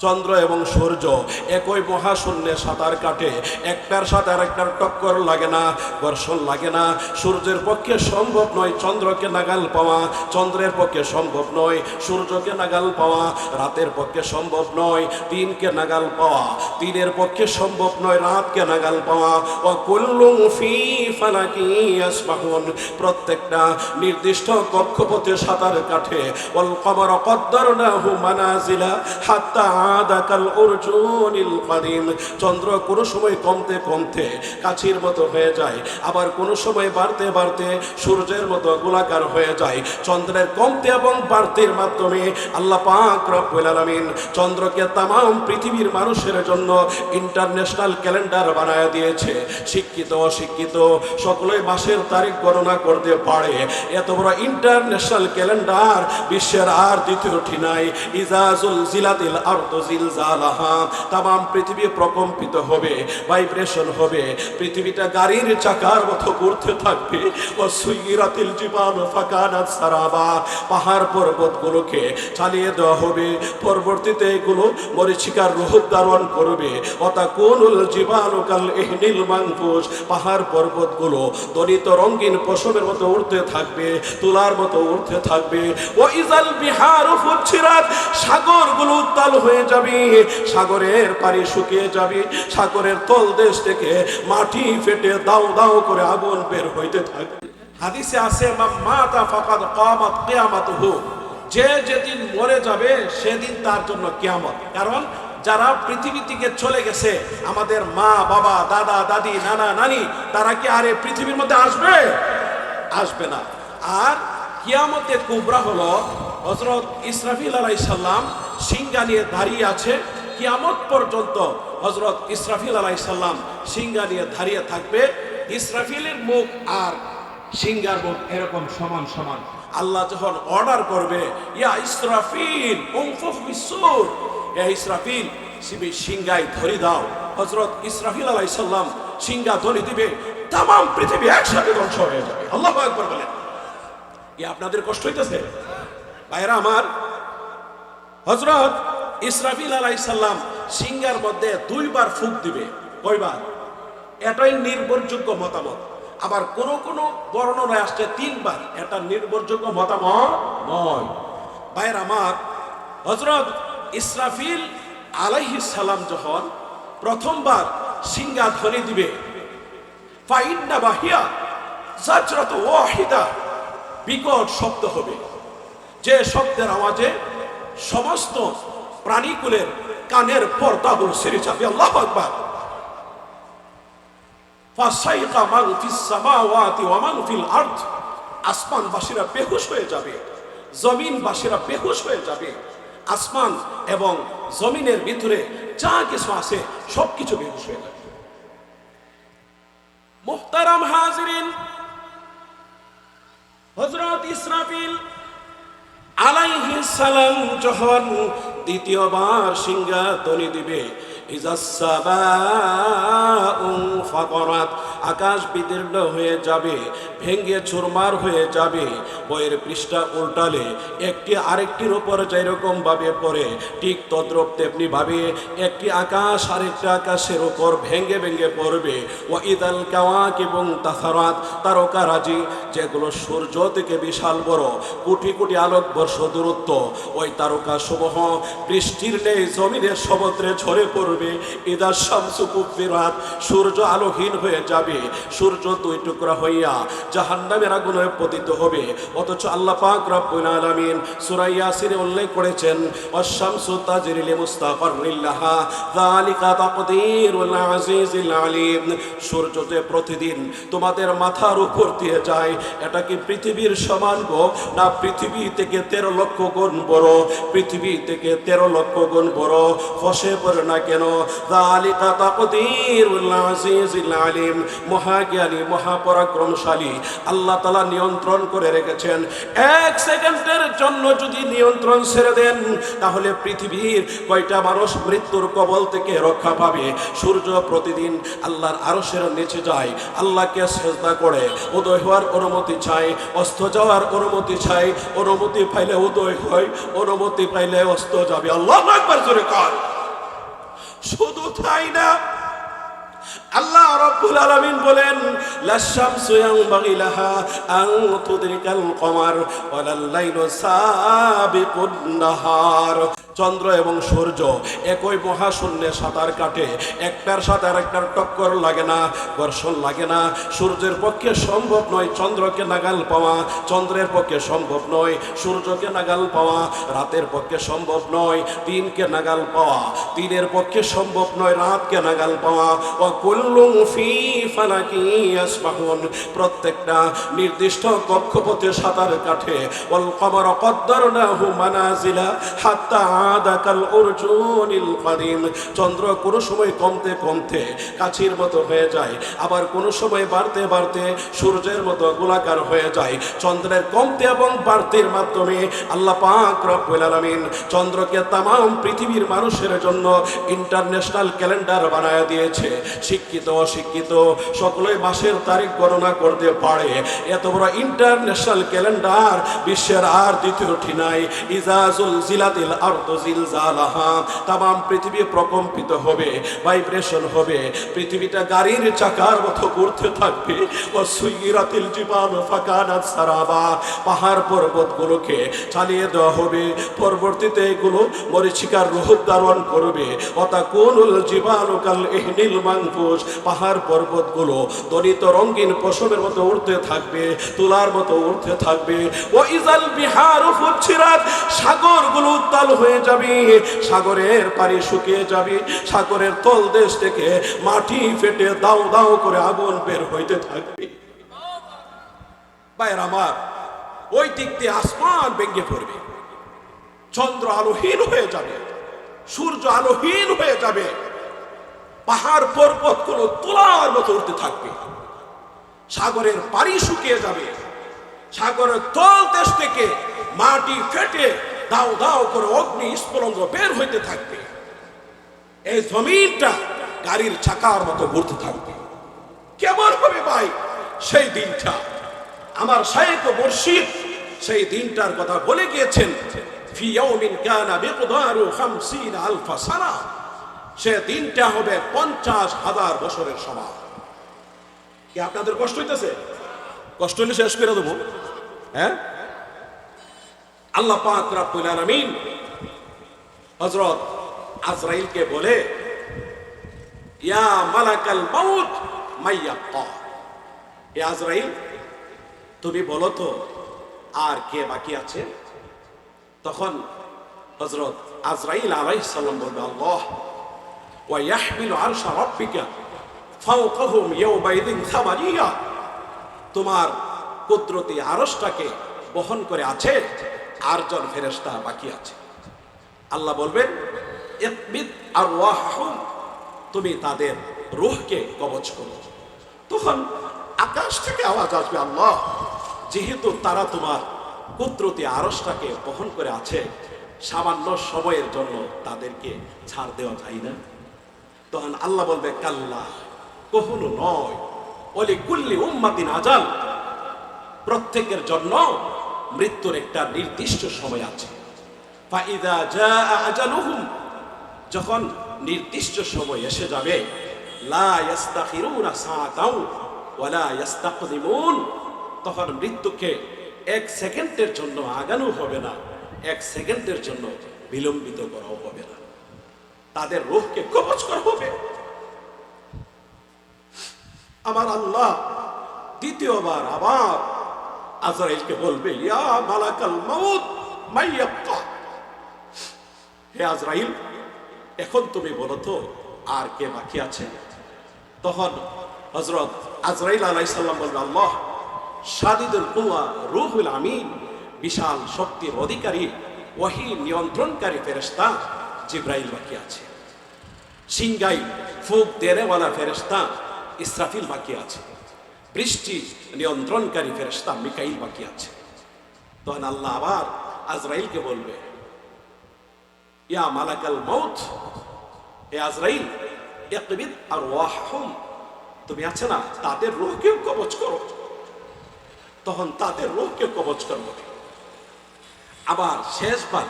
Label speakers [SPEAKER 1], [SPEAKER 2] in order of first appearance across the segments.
[SPEAKER 1] চন্দ্র এবং সূর্য একই মহাশূন্যে সাঁতার কাটে। একটার সাথে আর একটার টক্কর লাগে না ঘর্ষণ লাগে না। সূর্যের পক্ষে সম্ভব নয় চন্দ্রকে নাগাল পাওয়া। চন্দ্রের পক্ষে সম্ভব নয় সূর্যকে নাগাল পাওয়া। রাতের পক্ষে সম্ভব নয় দিনকে নাগাল পাওয়া। দিনের পক্ষে সম্ভব নয় রাতকে নাগাল পাওয়া। ও কুল্লুম ফি ফালাকি ইয়াসবাহুন। প্রত্যেকটা নির্দিষ্ট কক্ষপথে সাঁতার কাটে। ওয়াল কমর কদ্দারনাহু মানাজিলা হাত্তা কাদিম চন্দ্র কোনো সময় কমতে কমতে কাছির মতো হয়ে যায়, আবার কোনো সময় বাড়তে বাড়তে সূর্যের মতো গোলাকার হয়ে যায়। চন্দ্রের কমতে এবং বাড়তির মাধ্যমে আল্লাহ পাক রব্বুল চন্দ্রকে তামাম পৃথিবীর মানুষের জন্য ইন্টারন্যাশনাল ক্যালেন্ডার বানায় দিয়েছে। শিক্ষিত, অশিক্ষিত সকলেই মাসের তারিখ গণনা করতে পারে। এত বড় ইন্টারন্যাশনাল ক্যালেন্ডার বিশ্বের আর দ্বিতীয়টি নাই। ইজাজুল জিলাতিল আরদ জিলজালাহা তামাম পৃথিবী প্রকম্পিত হবে, ভাইব্রেশন হবে, পৃথিবীটা গাড়ির চাকার মতো ঘুরতে থাকবে। ও সুইরাতিল জীবান ফাকানাত সারাবা, পাহাড় পর্বতগুলোকে চালিয়ে দেওয়া হবে। পরবর্তীতে এগুলো মরিচিকার রূপ ধারণ করবে। অতাকুনুল জীবানুকাল ইহনিল মানফুস, পাহাড় পর্বতগুলো দলিত রঙিন পশমের মতো উঠতে থাকবে, তুলার মতো উঠতে থাকবে। ও ইজাল বিহার সাগরগুলো উত্তাল হয়ে যাবে, সাগরের পানি শুকিয়ে যাবে, সাগরের তল দেশ থেকে মাটি ফেটে দাও দাও করে আগুন বের হইতে থাকবে। হাদিসে আছে মাতা ফাকাদ কামাত কিয়ামাতুহু। যে যেদিন মরে যাবে, সেদিন তার জন্য কিয়ামত। কারণ যারা পৃথিবী থেকে চলে গেছে, আমাদের মা, বাবা, দাদা, দাদি, নানা, নানি, তারা কি আর এই পৃথিবীর মধ্যে আসবে? আসবে না। আর কিয়ামতে কুবরা হলো হজরত ইসরাফিল আলাইসাল্লাম সিংহা নিয়ে দাঁড়িয়ে আছে। কিয়ামত পর্যন্ত হজরত ইসরাফিল আলাইসাল্লাম সিংহা নিয়ে দাঁড়িয়ে থাকবে। ইসরাফিলের মুখ আর সিংহার মুখ এরকম সমান সমান। আল্লাহ যখন অর্ডার করবে, ইয়া ইসরাফিল বিসুর। ইয়া ইসরাফিল সিবি সিংহায় ধরি দাও। হজরত ইসরাফিল আলাইসাল্লাম সিংহা ধরি দিবে। তাম পৃথিবী একসাথে ধ্বংস হয়ে যাবে। আল্লাহ একবার বলেন। কি আপনাদের কষ্ট হইতেছে? ভাইরা আমার হজরত ইসরাফিল আলাইসাল্লাম সিংহার মধ্যে দুইবার ফুক দিবে। কয়বার? এটাই নির্ভরযোগ্য মতামত। আবার কোন কোন বর্ণনায় আসছে তিনবার। এটা নির্ভরযোগ্য মতামত নয়। ভাইয়ের আমার হজরত ইসরাফিল আলাইহিস সালাম যখন প্রথমবার সিংহা ধরে দিবে, ফাইন্না বাহিয়া জাজরাত ওয়াহিদা, বিকট শব্দ হবে। যে শব্দের আওয়াজে সমস্ত প্রাণীকুলের কানের পর্দাগুলো সেরে যাবে। আল্লাহ বেহুশ হয়ে যাবে আসমান এবং জমিনের ভিতরে যা কিছু আছে, সবকিছু বেহুশ হয়ে যাবে। হাজিরিন হজরত ইসরাফিল আলাইহিস সালাম যখন দ্বিতীয়বার সিংহা ধ্বনি দিবে আকাশ বিদীর্ণ হয়ে যাবে, ভেঙ্গে চুরমার হয়ে যাবে। বইয়ের পৃষ্ঠা উল্টালে একটি আরেকটির উপর যেরকম ভাবে পড়ে, ঠিক তদ্রপ তেমনি ভাবে একটি আকাশ আরেকটি আকাশের উপর ভেঙ্গে ভেঙ্গে পড়বে। ও ইদাল কাওয়াক এবং তাসারাত, তারকারাজি, যেগুলো সূর্য থেকে বিশাল বড়, কোটি কোটি আলোক বর্ষ দূরত্ব। ওই তারকা সমূহ বৃষ্টির নেই, জমিনের সমুদ্রে ঝরে পড়বে। ইদা শামসু কুফিরাত, সূর্য আলোহীন হয়ে যাবে। সূর্য দুই টুকরা হইয়া জাহান্নামের আগুনে পতিত হবে। অথচ আল্লাহ পাক রব্বুল আলামিন সূরা ইয়াসিনে উল্লেখ করেছেন অশামসু তাজরি লিমুস্তাকাররিল্লাহা যালিকা তাকদীরুল আজিজিল আলিম। সূর্য যে প্রতিদিন তোমাদের মাথার উপর দিয়ে যায়, এটা কি পৃথিবীর সমান গো? না পৃথিবী থেকে তেরো লক্ষ গুণ বড়? পৃথিবী থেকে তেরো লক্ষ গুণ বড়? ফসে পড়ে না কেন? আলিম মহাজ্ঞানী, মহাপরাক্রমশালী। আল্লাহ নিয়ন্ত্রণ করে রেখেছেন। এক সেকেন্ডের জন্য যদি নিয়ন্ত্রণ ছেড়ে দেন, তাহলে পৃথিবীর কয়টা মানুষ মৃত্যুর কবল থেকে রক্ষা পাবে? সূর্য প্রতিদিন আল্লাহর আরশের নিচে যায়, আল্লাহকে সেজদা করে, উদয় হওয়ার অনুমতি চাই অস্ত যাওয়ার অনুমতি চাই অনুমতি পাইলে উদয় হয়, অনুমতি পাইলে অস্ত যাবে। আল্লাহ একবার জোরে কর। শুধু তাই না আল্লাহ রাব্বুল আলামিন বলেন লাশামসু ইয়ানবাগি লাহা আন তুদরিকাল কমার, ওয়ালাল লাইলু সাবিকুন নাহার। চন্দ্র এবং সূর্য একই মহাশূন্যে সাঁতার কাটে। একটার সাথে আরেকটার টক্কর লাগে না ঘর্ষণ লাগে না। সূর্যের পক্ষে সম্ভব নয় চন্দ্রকে নাগাল পাওয়া। চন্দ্রের পক্ষে সম্ভব নয় সূর্যকে নাগাল পাওয়া। রাতের পক্ষে সম্ভব নয় দিনকে নাগাল পাওয়া। দিনের পক্ষে সম্ভব নয় রাতকে নাগাল পাওয়া। ও কুল্লুম ফি ফালাকি ইয়াসবাহুন। প্রত্যেকটা নির্দিষ্ট কক্ষপথে সাঁতার কাটে। ওয়াল কদ্দারনাহু মানাজিলা হাত্তা উরজুনিল কাদিম। চন্দ্র কোনো সময় কমতে কমতে কাছির মতো হয়ে যায়, আবার কোনো সময় বাড়তে বাড়তে সূর্যের মতো গোলাকার হয়ে যায়। চন্দ্রের কমতে এবং বাড়তির মাধ্যমে আল্লাহ পাক রব্বুল আলামিন চন্দ্রকে তামাম পৃথিবীর মানুষের জন্য ইন্টারন্যাশনাল ক্যালেন্ডার বানায় দিয়েছে। শিক্ষিত, অশিক্ষিত সকলে মাসের তারিখ গণনা করতে পারে। এত বড় ইন্টারন্যাশনাল ক্যালেন্ডার বিশ্বের আর দ্বিতীয়টি নাই। ইজাজুল জিলাতিল আরদ জিলজালাহা। তামাম পৃথিবী প্রকম্পিত হবে ভাইব্রেশন হবে। পৃথিবীটা গাড়ির চাকার মতো ঘুরতে থাকবে। ও সুইরাতিল জীবান ফাকানাত সারাবা। পাহাড় পর্বতগুলোকে চালিয়ে দেওয়া হবে। পরবর্তীতে এগুলো মরিচিকার রূপ ধারণ করবে। অতা কোনুল জীবাণুকাল এহনিল মাংফুস পাহাড় পর্বতগুলো দলিত রঙিন পশমের মতো উঠতে থাকবে, তুলার মতো উঠতে থাকবে। ও ইজাল বিহার ফুচ্ছিরাত, সাগরগুলো উত্তাল হয়ে যাবে, সাগরের পানি শুকিয়ে যাবে, সাগরের তল দেশ থেকে মাটি ফেটে দাও দাও করে আগুন বের হইতে থাকবে। বাইর আমার, ওই দিক দিয়ে আসমান ভেঙে পড়বে। চন্দ্র আলোহীন হয়ে যাবে, সূর্য আলোহীন হয়ে যাবে। পাহাড় পর্বতগুলো তোলার মতো উঠতে থাকবে। সাগরের পানি শুকিয়ে যাবে। সাগরের তল দেশ থেকে মাটি ফেটে দাও দাও করে অগ্নি স্ফুলঙ্গ বের হইতে থাকবে। এই জমিনটা গাড়ির চাকার মতো ঘুরতে থাকবে। কেমন হবে ভাই? সেই দিনটা। আমার ও মুর্শিদ সেই দিনটার কথা বলে গিয়েছেন, ফি ইয়াউমিন কানা বিকদারু 50 আলফা সানা। সে দিনটা হবে পঞ্চাশ হাজার বছরের সমান। কি আপনাদের কষ্ট হইতেছে? কষ্ট হলে শেষ করে দেবো। হ্যাঁ? আল্লাহ পাক রাব্বুল আলামিন আজরাইলকে বলে, ইয়া মালাকাল মাউত মাইয়াক্কা হে আজরাইল, তুমি বলো তো, আর কে বাকি আছে? তখন হযরত আজরাইল আলাইহিস সালাম বলবে, আল্লাহ। ওয়া ইয়াহমিলু আরশা রাব্বিকা ফাওকাহুম ইয়াওমাইদিন সামানিয়া তোমার কুদরতি আরশটাকে বহন করে আছে আরজন ফেরেশতা বাকি আছে। আল্লাহ বলবেন, ইকবিদ আরওয়াহুম তুমি তাদের রূহকে কবজ করো। তখন আকাশ থেকে আওয়াজ আসবে, আল্লাহ, যেহেতু তারা তোমার কুদরতি আরশটাকে বহন করে আছে, সামান্য সময়ের জন্য তাদেরকে ছাড় দেওয়া যায় না। তখন আল্লাহ বলবে, কাল্লা, কখনো নয়। অলি কুল্লি উম্মাতিন আজাল। প্রত্যেকের জন্য মৃত্যুর একটা নির্দিষ্ট সময় আছে। যখন নির্দিষ্ট সময় এসে যাবে তখন মৃত্যুকে এক সেকেন্ডের জন্য আগানো হবে না। এক সেকেন্ডের জন্য বিলম্বিত করাও হবে না। তাদের রূহকে কবচ করা হবে। আমার আল্লাহ দ্বিতীয়বার আবার আজরাইলকে বলবে হে আজরাইল, এখন তুমি বলো তো, আর কে বাকি আছে? তখন হজরত আজরাইল আলাইসাল্লাম বলবে, আল্লাহ সাদিদুল কুয়া রুহুল আমিন, বিশাল শক্তির অধিকারী, ওয়াহি নিয়ন্ত্রণকারী ফেরেস্তা জিব্রাইল বাকি আছে। সিংগাই ফুক দেনেওয়ালা ফেরেস্তা ইসরাফিল বাকি আছে। বৃষ্টি নিয়ন্ত্রণকারী ফেরেস্তা মিকাইল বাকি আছে। তখন আল্লাহ আবার আজরাইলকে বলবে, ইয়া মালাকাল মৌত হে আজরাইল, ইকবিদ আর ওয়াহহুম, তুমি আছে না? তাদের রূহকেও কবচ করো। তখন তাদের রূহকে কবচ করব। আবার শেষবার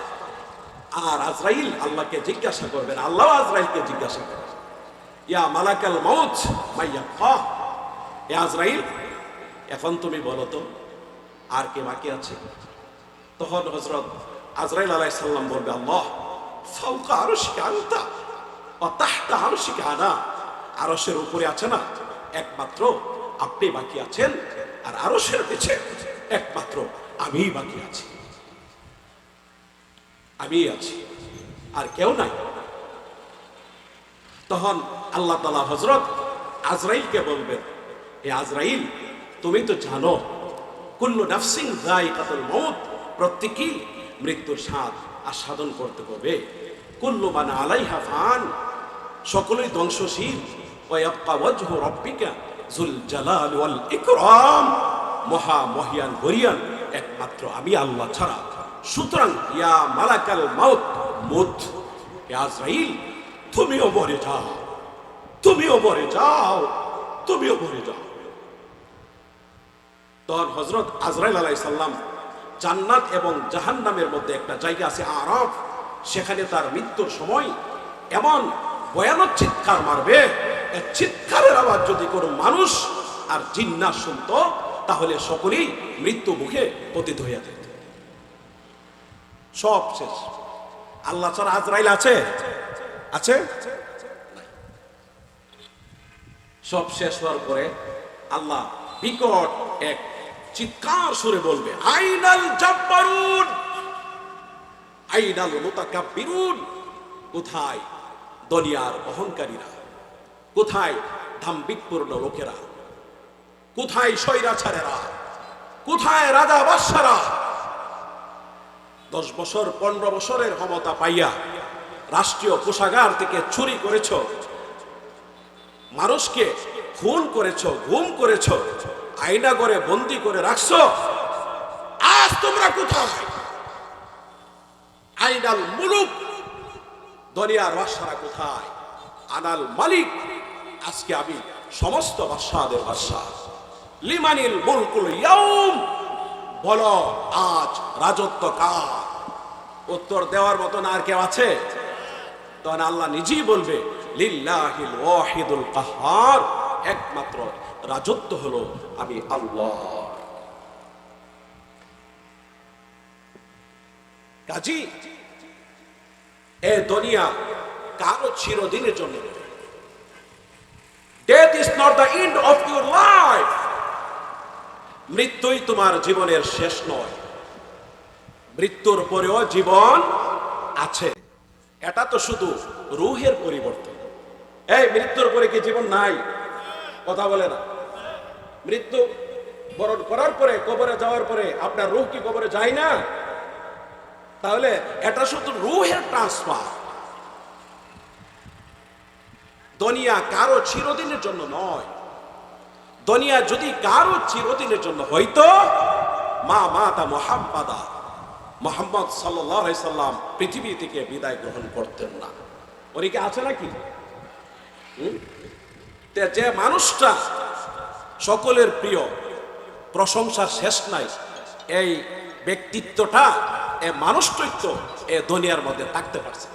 [SPEAKER 1] আর আজরাইল আল্লাহকে জিজ্ঞাসা করবেন আল্লাহ আজরাইলকে জিজ্ঞাসা করবেন। ইয়া মালাকাল মৌত মাইয়া এ আজরাইল, এখন তুমি বলো তো, আর কে বাকি আছে? তখন হজরত আজরাইল আলাই সাল্লাম বলবে, আল্লাহ ফাউকা আরও ও তাহতা আরও শিখে আনা। আরসের উপরে আছে না, একমাত্র আপনি বাকি আছেন, আর আরসের পিছে একমাত্র আমিই বাকি আছি। আমিই আছি। আর কেউ নাই। তখন আল্লাহ তালা হজরত আজরাইলকে বলবেন এ আজরাইল, তুমি তো জানো, কুল্লু নাফসিং যাই কাতল মৌত প্রত্যেকেই মৃত্যুর স্বাদ আস্বাদন করতে হবে। কুল্লু মানে আলাইহা ফান, সকলেই ধ্বংসশীল। ওয়াবকা ওয়াজহু রাব্বিকা যুল জালাল ওয়াল ইকরাম। মহা মহিয়ান গরিয়ান, একমাত্র আমি আল্লাহ ছাড়া। সুতরাং ইয়া মালাকাল মাউত, মুত আজরাইল, তুমিও মরে যাও, তুমিও মরে যাও, তুমিও মরে যাও। তখন হজরত আজরাইল আলাই সাল্লাম জান্নাত এবং জাহান্নামের মধ্যে একটা জায়গা আছে আরব সেখানে তার মৃত্যুর সময় এমন ভয়ানক চিৎকার মারবে চিৎকারের আওয়াজ যদি কোনো মানুষ আর জিন্না শুনতো, তাহলে সকলেই মৃত্যু মুখে পতিত হইয়া যেত। সব শেষ। আল্লাহ ছাড়া আজরাইল আছে? আছে? সব শেষ হওয়ার পরে আল্লাহ বিকট এক চিৎকার সুরে বলবে, আইনাল জাব্বারুন! আইনাল মুতাকাব্বিরুন! কোথায় দুনিয়ার অহংকারীরা? কোথায় ধাম্বিকপূর্ণ লোকেরা? কোথায় স্বৈরাচারেরা? কোথায় রাজা বাদশারা? দশ বছর, পনেরো বছরের ক্ষমতা পাইয়া রাষ্ট্রীয় কোষাগার থেকে চুরি করেছ, মানুষকে খুন করেছ, গুম করেছ আয়না করে বন্দি করে রাখছ, আজ তোমরা কোথায়? আইনাল মুলুক দুনিয়ার বাদশারা কোথায়? আনাল মালিক, আজকে আমি সমস্ত বাদশাদের বাদশাহ। লিমানিল মুলকুল বলো আজ রাজত্ব কার? উত্তর দেওয়ার মতন আর কেউ আছে? তখন আল্লাহ নিজেই বলবে, লিল্লাহিল ওয়াহিদুল কাহার। একমাত্র রাজত্ব হলো আমি আল্লাহ। কাজী, এ দুনিয়া কারও চিরদিনের জন্য death is not the end of your life মৃত্যুই তোমার জীবনের শেষ নয়। মৃত্যুর পরেও জীবন আছে। এটা তো শুধু রুহের পরিবর্তন। এই মৃত্যুর পরে কি জীবন নাই? কথা বলে না। মৃত্যু বরণ করার পরে, কবরে যাওয়ার পরে আপনার রুহ কি কবরে যায় না? তাহলে এটা শুধু রুহের ট্রান্সফার দুনিয়া কারও চিরদিনের জন্য নয়। দুনিয়া যদি কারও চিরদিনের জন্য হইতো মা মাতা মোহাম্মদা মোহাম্মদ সাল্লাম পৃথিবী থেকে বিদায় গ্রহণ করতেন না। ওর কি আছে নাকি? যে মানুষটা সকলের প্রিয়, প্রশংসা শেষ নাই, এই ব্যক্তিত্বটা, এ মানুষটৈত্য এ দুনিয়ার মধ্যে থাকতে পারছে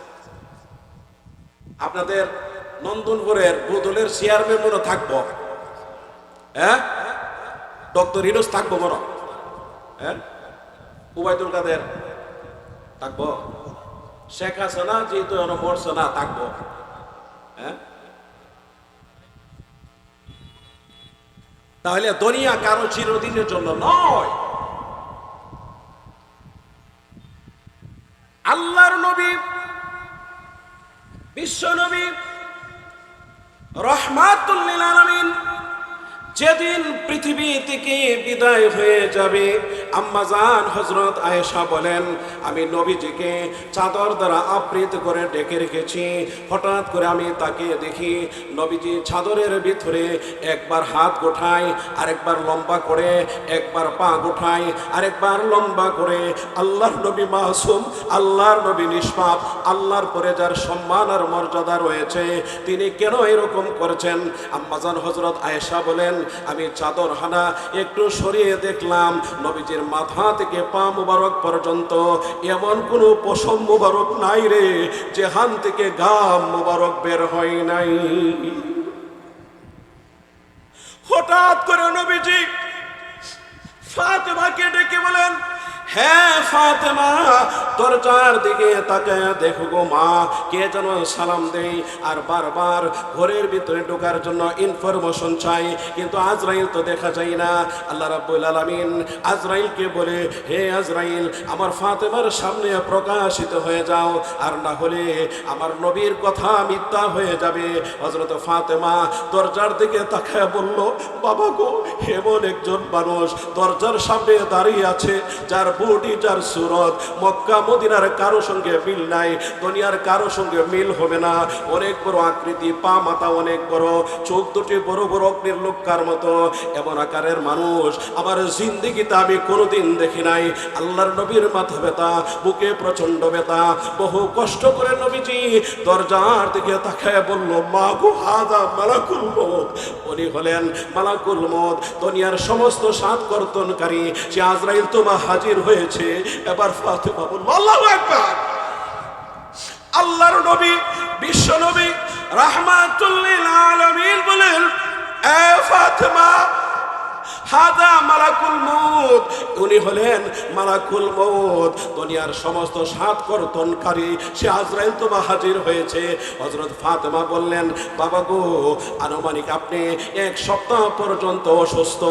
[SPEAKER 1] আপনাদের নন্দনপুরের বুদলের চেয়ারম্যান মনে থাকব? হ্যাঁ? ডক্টর ইনোস থাকব বড় হ্যাঁ? উবায়দুল কাদের? থাকব। শেখ হাসিনা, যেহেতু এখনও মরছে না, থাকব। হ্যাঁ? তাহলে দুনিয়া কারও চিরদিনের জন্য নয়। আল্লাহর নবী, বিশ্ব নবী রহমাতুল্লিল আলামিন যেদিন পৃথিবী থেকে বিদায় হয়ে যাবে আম্মাজান হজরত আয়েশা বলেন, আমি নবীজিকে চাদর দ্বারা আবৃত করে ডেকে রেখেছি। হঠাৎ করে আমি তাকে দেখি নবীজি চাদরের ভিতরে একবার হাত গোঠায়, আরেকবার লম্বা করে, একবার পা গোঠায়, আরেকবার লম্বা করে। আল্লাহর নবী মাসুম, আল্লাহর নবী নিষ্পাপ, আল্লাহর পরে যার সম্মান আর মর্যাদা রয়েছে, তিনি কেন এরকম করেছেন? আম্মাজান হজরত আয়েশা বলেন আমি চাদর হানা একটু সরিয়ে দেখলাম নবীজির মাথা থেকে পা মুবারক পর্যন্ত এমন কোনো পশম মুবারক নাই রে যেহান থেকে গাম মুবারক বের হয় নাই। হঠাৎ করে নবীজি ফাতেমাকে ডেকে বলেন হ্যাঁ ফাতেমা, দরজার দিকে তাকে দেখো গো মা, কে যেন সালাম দেই আর বারবার ঘরের ভিতরে ঢোকার জন্য ইনফরমেশন চাই কিন্তু আজরাইল তো দেখা যায় না। আল্লাহ রাব্বুল আলামিন আজরাইলকে বলে, হে আজরাইল, আমার ফাতেমার সামনে প্রকাশিত হয়ে যাও। আর না হলে আমার নবীর কথা মিথ্যা হয়ে যাবে। হজরত ফাতেমা দরজার দিকে তাকায় বলল, বাবা গো, এমন একজন মানুষ দরজার সামনে দাঁড়িয়ে আছে, যার বডি সুরত, মক্কা, মদিনার কারও সঙ্গে মিল নাই, দুনিয়ার কারও সঙ্গে মিল হবে না। অনেক বড় আকৃতি, পা মাথা অনেক বড়, চোখ দুটি বড় বড় অগ্নির লোকার মতো। এমন আকারের মানুষ আমার জিন্দিগিতে আমি কোনোদিন দেখি নাই। আল্লাহর নবীর মাথা ব্যথা, বুকে প্রচণ্ড ব্যথা। বহু কষ্ট করে নবীজি দরজার দিকে তাকায় বলল, মা গো, হাদা মালাকুল মত উনি হলেন মালাকুল মত দুনিয়ার সমস্ত সাত কর্তনকারী। সে আজরাইল তোমা হাজির হয়েছে। এবার ফাতেমা বলল, আল্লাহু আকবার! আল্লাহর নবী, বিশ্ব নবী রাহমাতুল্লিল আলামিন বলেন, এ ফাতেমা হাদা মালাকুল মউত। উনি হলেন মালাকুল মউত। দুনিয়ার সমস্ত সাত কর্তনকারী সে আজরাইল তোমা হাজির হয়েছে। হযরত ফাতেমা বললেন, বাবা গো, আনুমানিক আপনি এক সপ্তাহ পর্যন্ত অসুস্থ।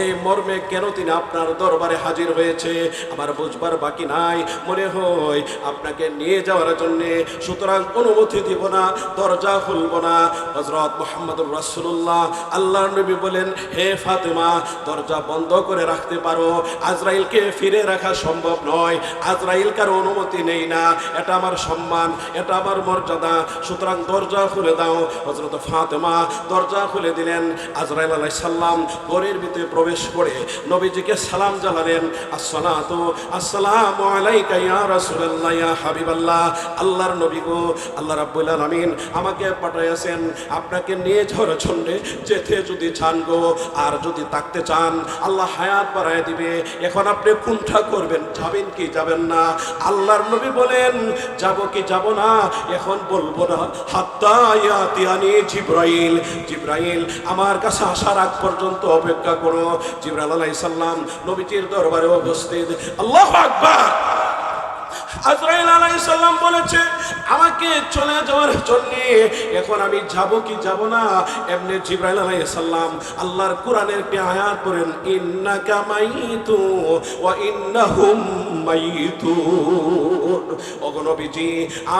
[SPEAKER 1] এই মর্মে কেন তিনি আপনার দরবারে হাজির হয়েছে? আমার বুঝবার বাকি নাই। মনে হয় আপনাকে নিয়ে যাওয়ার জন্য সুতরাং অনুমতি দিব না, দরজা খুলব না। হজরত মোহাম্মদুর রাসূলুল্লাহ আল্লাহ নবী বলেন, হে ফাতেমা দরজা বন্ধ করে রাখতে পারো। আজরাইলকে ফিরে রাখা সম্ভব নয়। আজরাইল কারও অনুমতি নেই না। এটা আমার সম্মান, এটা আমার মর্যাদা। সুতরাং দরজা খুলে দাও। হজরত ফাতেমা দরজা খুলে দিলেন। আজরাইল আলাই সাল্লাম ঘরের ভিতরে প্রবেশ করে নবীজিকে সালাম জানালেন। আসসালাতু, আসসালামু আলাইকা ইয়া রাসূলুল্লাহ, ইয়া হাবিবাল্লাহ। আল্লাহর নবী গো, আল্লাহ রাব্বুল আলামিন আমাকে পাঠাইয়াছেন। আপনাকে নিয়ে ঝড় ছন্ডে যেতে যদি চান গো, আর যদি তাকতে চান, আল্লাহ হায়াত বাড়ায় দিবে। এখন আপনি কুণ্ঠা করবেন? যাবেন কি যাবেন না? আল্লাহর নবী বলেন, যাব কি যাব না? এখন বলব না। হাত্তায়াতিয়ানি জিব্রাইল। জিব্রাইল, আমার কাছে আসার আগ পর্যন্ত অপেক্ষা করো। জিব্রাইল আলাইসাল্লাম সালাম নবীজির দরবারে উপস্থিত। আল্লাহ আকবার! আজরাইল বলেছে, আমাকে চলে যাওয়ার জন্য এখন আমি যাব কি যাব না? এমনি জিব্রাইল আল্লাহর কোরআনের ওগো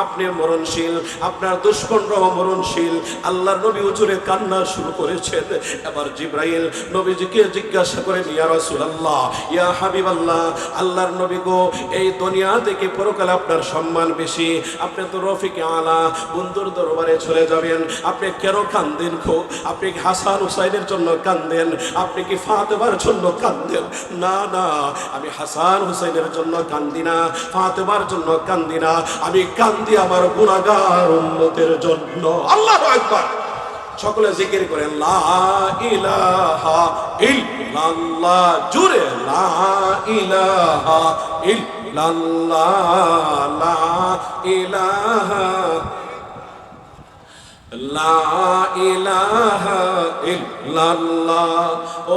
[SPEAKER 1] আপনি মরণশীল, আপনার দুষ্কণ্ঠ মরণশীল, আল্লাহর নবী উজুরে কান্না শুরু করেছেন। এবার জিব্রাইল নবীজিকে জিজ্ঞাসা করেন, ইয়া রাসূলুল্লাহ, ইয়া হাবিবাল্লাহ, আল্লাহর নবী গো, এই দুনিয়া থেকে পরকালে আপনার সম্মান বেশি। আপনি তো রফিক আলা, বন্ধুর দরবারে চলে যাবেন। আপনি কেন কান্দেন খো, আপনি কি হাসান হুসাইনের জন্য কান্দেন? আপনি কি ফাতেমার জন্য কান্দেন? না না, আমি হাসান হুসাইনের জন্য কান্দি না, ফাতেমার জন্য কান্দি না। আমি কান্দি আমার গুণাগার উন্নতের জন্য। আল্লাহ একবার সকলে জিকির করেন, লা ইলাহা ইল্লাল্লাহ, জুরে, লা ইলাহা ইল্লাল্লাহ।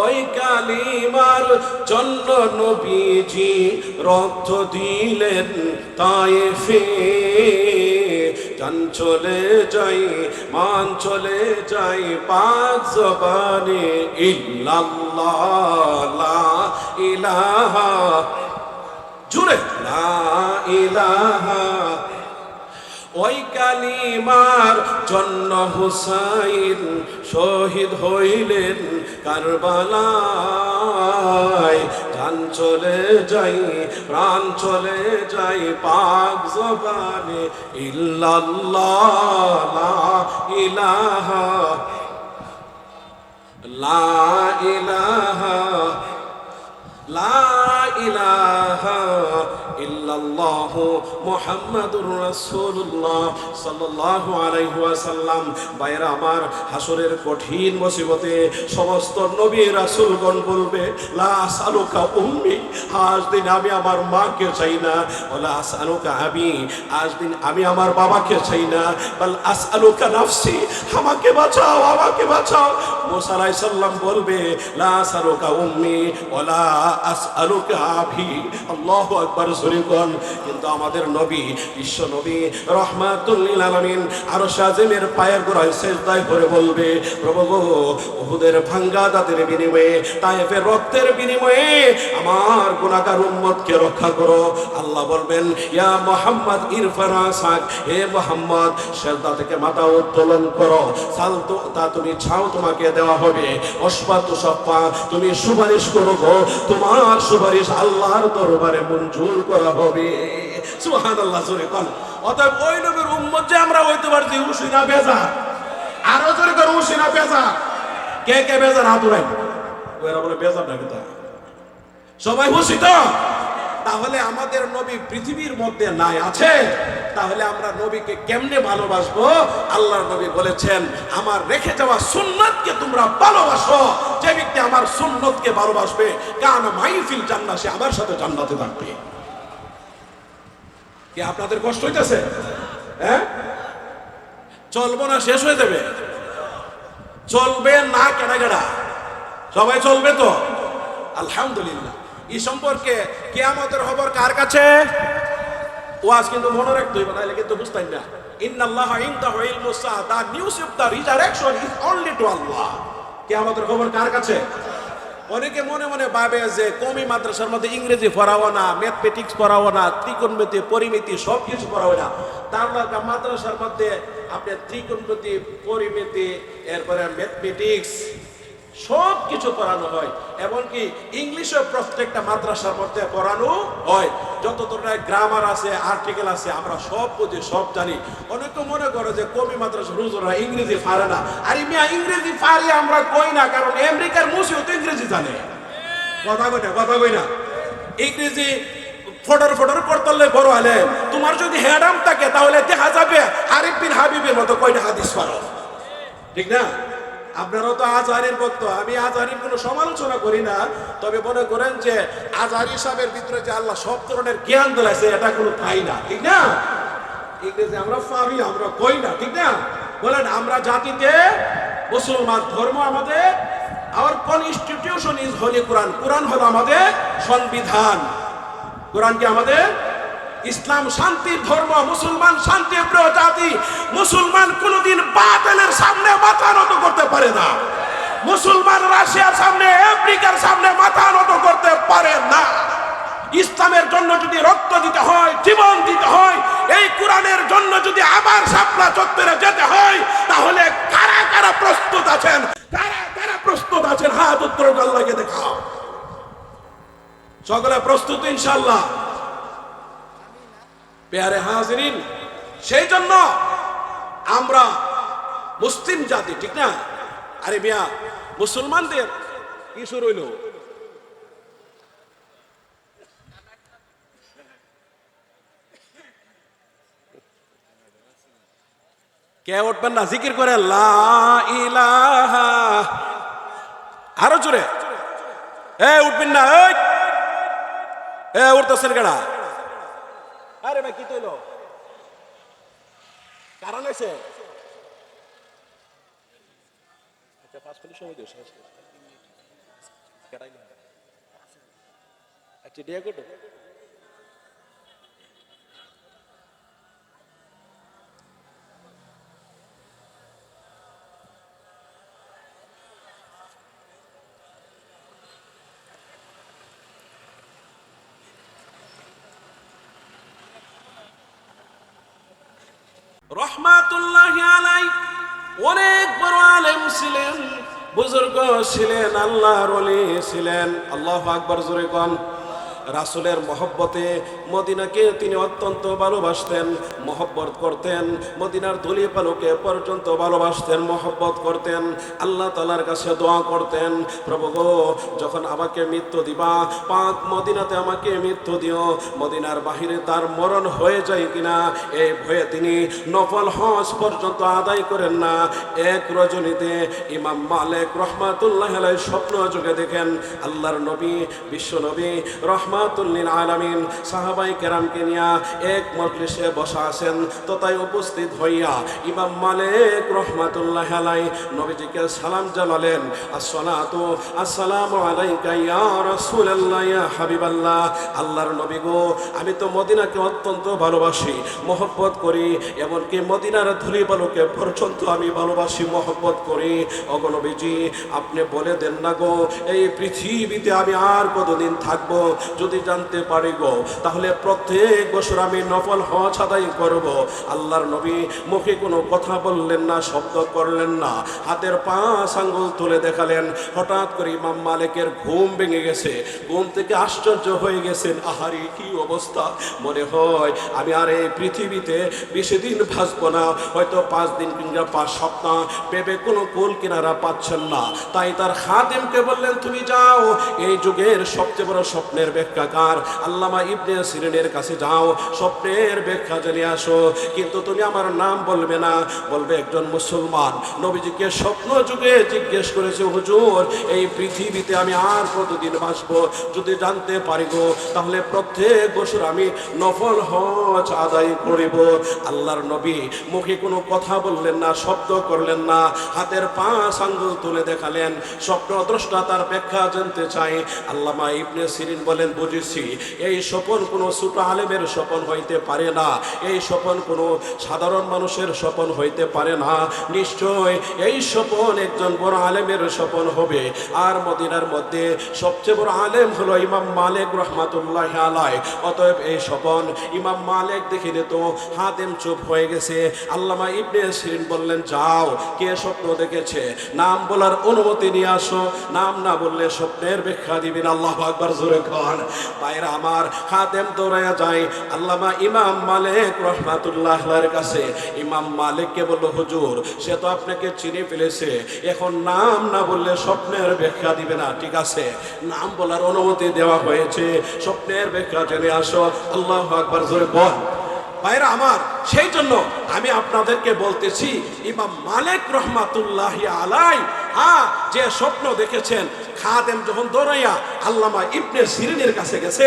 [SPEAKER 1] ওই কালিমার জন্য নবীজি রক্ত দিলেন তায়েফে। জান চলে যাই, মান চলে যাই পাঁচ জবানে ইলাহা জুড়ে ওই কালিমার জন্য হুসাইন শহীদ হইলেন কারবালায়। জান চলে যাই প্রাণ চলে যাই পাক জবানে। ইল্লাল্লাহ ইলাহা, লা ইলাহা লা ইলাহা ইল্লা ইল্লাল্লাহু মুহাম্মাদুর রাসূলুল্লাহ সাল্লাল্লাহু আলাইহি ওয়াসাল্লাম। বাইরা আমার হাসরের কঠিন মুসিবতে সমস্ত নবী রাসূলগণ বলবে, লা আসআলুকা উম্মি, আজ দিন আমি আমার মাকে চাই না। ওলা আসআলুকা আবি, আজ দিন আমি আমার বাবাকে চাই না। বল আসআলুকা নাফসি, আমাকে বাঁচাও আমাকে বাঁচাও। মুসা আলাইহিস সালাম বলবে, লা আসআলুকা উম্মি, ওলা আসআলুকা আবি। আল্লাহু আকবার শরীফগণ কিন্তু আমাদের নবী, বিশ্ব নবী, রহমাতুল লিল আলামিন আরও সাজেমের পায়ের গোড়ায় সেজদায় করে বলবে, প্রভু গো, উহুদের ভাঙ্গা দাঁতের বিনিময়ে, তায়েফের রক্তের বিনিময়ে আমার গুনাহগার উম্মতকে রক্ষা করো। আল্লাহ বলবেন, ইয়া মোহাম্মদ, ইরফানা সাক, হে মোহাম্মদ, সেজদা থেকে মাথা উত্তোলন করো। সাল তো তুমি ছাও, তোমাকে দেওয়া হবে। অসপাত সপ্পা, তুমি সুপারিশ করো তোমার সুপারিশ আল্লাহর দরবারে মঞ্জুর করা হবে সুবহানাল্লাহ, জোরে কোন। অতএব ওই নবীর উম্মত যে আমরা হইতে পারছি উসিনা বেজা আরও জোরে করে উসিনা বেজা কে কে বেজার? হাত উড়াই ওরা বলে বেজার ডাকে তা সবাই খুশি তো? তাহলে আমাদের নবী পৃথিবীর মধ্যে নাই, আছে। তাহলে আমরা নবীকে কেমনে ভালোবাসবো? আল্লাহর নবী বলেছেন, আমার রেখে যাওয়া সুন্নতকে তোমরা ভালোবাসো। যে ব্যক্তি আমার সুন্নতকে ভালোবাসবে, কান মাইফিল জান্নাত সে আমার সাথে জান্নাতে থাকবে। কি আপনাদের কষ্ট হইতেছে? হ্যাঁ? চলবো না, শেষ হয়ে যাবে। চলবে না কেডা কেডা সবাই চলবে তো? আলহামদুলিল্লাহ। এই সম্পর্কে কেয়ামতের খবর কার কাছে? ওয়াজ কিন্তু মনে রাখতে হইবে, নাহলে কিন্তু বুঝতাম না। ইন্নাল্লাহ ইনদাহু ইলমুস the news of the resurrection is only to Allah. কেয়ামতের খবর কার কাছে? অনেকে মনে মনে ভাবে যে কমি মাদ্রাসার মধ্যে ইংরেজি পড়াবো না ম্যাথমেটিক্স পড়াবো না, ত্রিকোণমিতি, পরিমিতি সব কিছু পড়াবো না। তার মানে মাদ্রাসার মধ্যে আপনি ত্রিকোণমিতি, পরিমিতি, এরপরে ম্যাথমেটিক্স সব কিছু পড়ানো হয়। এমনকি ইংলিশও প্রত্যেকটা মাদ্রাসার মধ্যে পড়ানো হয়। যত ধরনের গ্রামার আছে আর্টিকেল আছে, আমরা সব বুঝি, সব জানি। অনেকে মনে করে যে কবি মাদ্রাসা রুজরা ইংরেজি পারে না। আর মিয়া, ইংরেজি পারি আমরা কই না? কারণ আমেরিকার মুসিও তো ইংরেজি জানে। কথা কই না কথা কই না ইংরেজি ফটর ফটর করতলে বড় হলে তোমার যদি হ্যাডাম থাকে, তাহলে দেখা যাবে আরিফ বিন হাবিবের মতো কয়টা হাদিস পারো। ঠিক না? আপনারাও তো আজহারির ভক্ত, আমি আজহারির কোনো সমালোচনা করি না, তবে মনে করেন যে আজহারি সাহেবের ভিতরে যে আল্লাহ সব ধরনের জ্ঞান দিলাইছে, এটা কোনো পাই না, ঠিক না? ইংরেজি আমরা পাবি আমরা কই না, ঠিক না? বলেন, আমরা জাতিতে মুসলমান, ধর্ম আমাদের our constitution is holy Quran Quran হলো আমাদের সংবিধান। কোরআন কি আমাদের? ইসলাম শান্তির ধর্ম, মুসলমান শান্তি প্রিয় জাতি, মুসলমান কোনোদিন বাতিলের সামনে মাথা নত করতে পারে না। মুসলমান রাশিয়ার সামনে আমেরিকার সামনে মাথা নত করতে পারে না। ইসলামের জন্য যদি রক্ত দিতে হয়, জীবন দিতে হয়, এই কোরআনের জন্য যদি আবার সাপলা চত্বরে যেতে হয়, তাহলে কারা কারা প্রস্তুত আছেন? কারা কারা প্রস্তুত আছেন? হাত উত্তর আল্লাহকে দেখাও। সকলে প্রস্তুত ইনশাল্লাহ পেয়ারে হাজরিন। সেই জন্য আমরা মুসলিম জাতি, ঠিক না? আরে মিয়া, মুসলমানদের কি শুরু হইল? কে উঠবেন না? জিকির করে আরও জোরে। এ, উঠবেন না এ, উঠতেছেন কেডা? আরে ভাই কি তৈল? কারণ আছে আচ্ছা পাঁচ মিনিট সময় আচ্ছা ডিয়া করো রহমাতুল্লাহ আলাই অনেক বড় আলেম ছিলেন বুজুর্গ ছিলেন আল্লাহর ছিলেন। আল্লাহ আকবর জোরে কন। রাসুলের মহব্বতে মদিনাকে তিনি অত্যন্ত ভালোবাসতেন, মহব্বত করতেন, মদিনার ধুলি পালুকে পর্যন্ত ভালোবাসতেন, মহব্বত করতেন, আল্লাহ তালার কাছে দোয়া করতেন, প্রভু গো, যখন আমাকে মৃত্যু দিবা, পাক মদিনাতে আমাকে মৃত্যু দিও, মদিনার বাহিরে তার মরণ হয়ে যায় কিনা? এই ভয়ে তিনি নফল হজ পর্যন্ত আদায় করেন না। এক রজনীতে ইমাম মালিক রহমাতুল্লাহ স্বপ্ন যুগে দেখেন, আল্লাহর নবী, বিশ্ব নবী আল্লাহর নবী গো, আমি তো মদিনাকে অত্যন্ত ভালোবাসি, মহব্বত করি। এমনকি মদিনার ধুলি বালুকে পর্যন্ত আমি ভালোবাসি, মহব্বত করি। অগণবীজি আপনি বলে দেন না গো, এই পৃথিবীতে আমি আর কতদিন থাকব? যদি জানতে পারি গো, তাহলে প্রত্যেক বছর আমি নফল হজ আদায় করব। আল্লাহর নবী মুখে কোনো কথা বললেন না, শব্দ করলেন না। হাতের পাঁচ আঙ্গুল তুলে দেখালেন। হঠাৎ করে ইমাম মালিকের ঘুম ভেঙে গেছে। ঘুম থেকে আশ্চর্য হয়ে গেছেন। আহারি, কি অবস্থা? মনে হয় আমি আর এই পৃথিবীতে বেশি দিন ভাসবো না। হয়তো পাঁচ দিন কিংবা পাঁচ সপ্তাহ পেবে কোনো কুল কিনারা পাচ্ছেন না। তাই তার খাদেমকে বললেন, তুমি যাও, এই যুগের সবচেয়ে বড় স্বপ্নের ব্যাখ্যাকার আল্লামা ইবনে সিরিনের কাছে যাও, স্বপ্নের ব্যাখ্যা জেনে আসো। কিন্তু তুমি আমার নাম বলবে না, বলবে একজন মুসলমান। নবীজিকে স্বপ্ন যুগে জিজ্ঞেস করেছে, হুজুর, এই পৃথিবীতে আমি আর কতদিন বাঁচবো? যদি জানতে পারি গো, তাহলে প্রত্যেক বছর আমি নফল হজ আদায় করিব। আল্লাহর নবী মুখে কোনো কথা বললেন না, শব্দ করলেন না। হাতের পাঁচ আঙ্গুল তুলে দেখালেন। স্বপ্ন দ্রষ্টা তার ব্যাখ্যা জানতে চাই আল্লামা ইবনে সিরিন বলেন বুঝেছি, এই স্বপন কোনো ছোট আলেমের স্বপন হইতে পারে না, এই স্বপন কোনো সাধারণ মানুষের স্বপন হইতে পারে না। নিশ্চয় এই স্বপন একজন বড় আলেমের স্বপন হবে। আর মদিনার মধ্যে সবচেয়ে বড় আলেম হলো ইমাম মালিক রহমাতুল্লাহ আলাই অতএব এই স্বপন ইমাম মালিক দেখে নিত হাতেম চুপ হয়ে গেছে। আল্লামা ইবনে সিরিন বললেন, যাও, কে স্বপ্ন দেখেছে? নাম বলার অনুমতি নিয়ে আসো। নাম না বললে স্বপ্নের ব্যাখ্যা দিবেন। আল্লাহ আকবার, জোরে খান বাইরে আমার হাতেম দৌড়াইয়া যায়। আল্লামা ইমাম মালিক রহমাতুল্লাহ কাছে। ইমাম মালিককে বলল, হুজুর, সে তো আপনাকে চিনে ফেলেছে। এখন নাম না বললে স্বপ্নের ব্যাখ্যা দিবে না, ঠিক আছে? নাম বলার অনুমতি দেওয়া হয়েছে। স্বপ্নের ব্যাখ্যা জেনে আসো। আল্লাহ আকবার, জোরে বল। ভাইরা আমার, সেই জন্য আমি আপনাদেরকে বলতেছি, ইমাম মালিক রহমাতুল্লাহ আলাই হ্যাঁ যে স্বপ্ন দেখেছেন, খাদেম যখন দৌড়াইয়া আল্লামা ইবনে সিরিনের কাছে গেছে,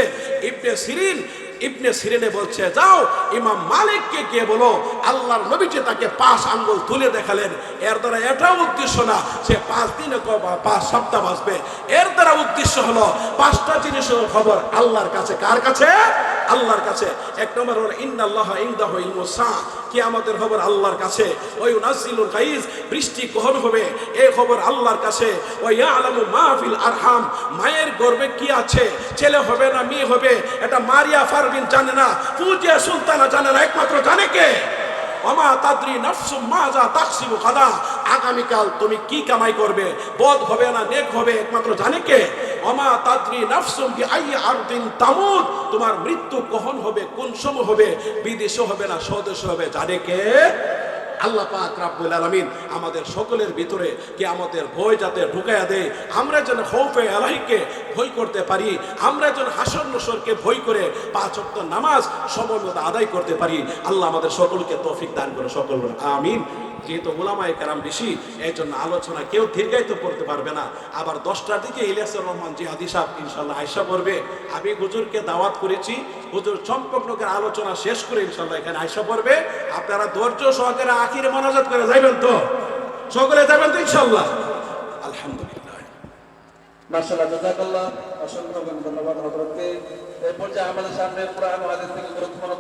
[SPEAKER 1] ইবনে সিরিন, ইবনে সিরিনে বলছে, যাও, ইমাম মালিককে গিয়ে বলো, আল্লাহর নবীজি তাকে পাঁচ আঙ্গুল তুলে দেখালেন। এর দ্বারা এটাও উদ্দেশ্য না সে পাঁচ দিনে পাঁচ সপ্তাহ বাঁচবে। এর দ্বারা উদ্দেশ্য হলো, পাঁচটা জিনিসের খবর আল্লাহর কাছে। কার কাছে? আল্লাহর কাছে। এক নম্বর হলো, ইন্নাল্লাহ ইনদাহু ইলমুসা কি আমাদের খবর আল্লাহর কাছে। ওই নাজিলুল গাইজ, বৃষ্টি কখন হবে এই খবর আল্লাহর কাছে। ওই ইয়ালামু মাহফিল আরহাম, মায়ের গর্বে কি আছে? ছেলে হবে না মেয়ে হবে? এটা মারিয়া ফারবিন জানে না, ফুজিয়া সুলতানা জানে না, একমাত্র জানে কে? অমা তাদ্রি নফসুম মাজা তাকসিবু কাদা আগামীকাল তুমি কি কামাই করবে? বদ হবে না, নেক হবে, একমাত্র জানে কে? অমা তাদ্রি নফসুম বি আই আরদিন তামুদ। তোমার মৃত্যু কখন হবে? কোন সময় হবে? বিদেশে হবে না স্বদেশে হবে। জানে কে? আল্লাহ পাক রাব্বুল আলামিন আমাদের সকলের ভিতরে কে আমাদের ভয় যাতে ঢুকাইয়া দেয়। আমরা যেন খৌফে আলাহিকে ভয় করতে পারি, আমরা যেন হাসন নসরকে ভয় করে পাঁচ ওয়াক্ত নামাজ সময় মতো আদায় করতে পারি। আল্লাহ আমাদের সকলকে তৌফিক দান করে সকল আমিন। যেহেতু ওলামায় কারাম বেশি এই জন্য আলোচনা কেউ দীর্ঘায়িত করতে পারবে না। আবার দশটার দিকে ইলিয়াসুর রহমান জিহাদি সাহেব ইনশাল্লাহ আয়সা করবে আমি হুজুরকে দাওয়াত করেছি, হুজুর চম্পকনকের আলোচনা শেষ করে ইনশাল্লাহ এখানে আয়সা করবে আপনারা ধৈর্য সহকারে আখিরে মনোজাত করে যাইবেন তো? সকলে যাবেন তো ইনশাল্লাহ আলহামদুলিল্লাহ।
[SPEAKER 2] মার্শাল্লাহ অসংখ্য ধন্যবাদ এই পর্যায়ে আমাদের সামনে পুরানো হাদিস থেকে গুরুত্বপূর্ণ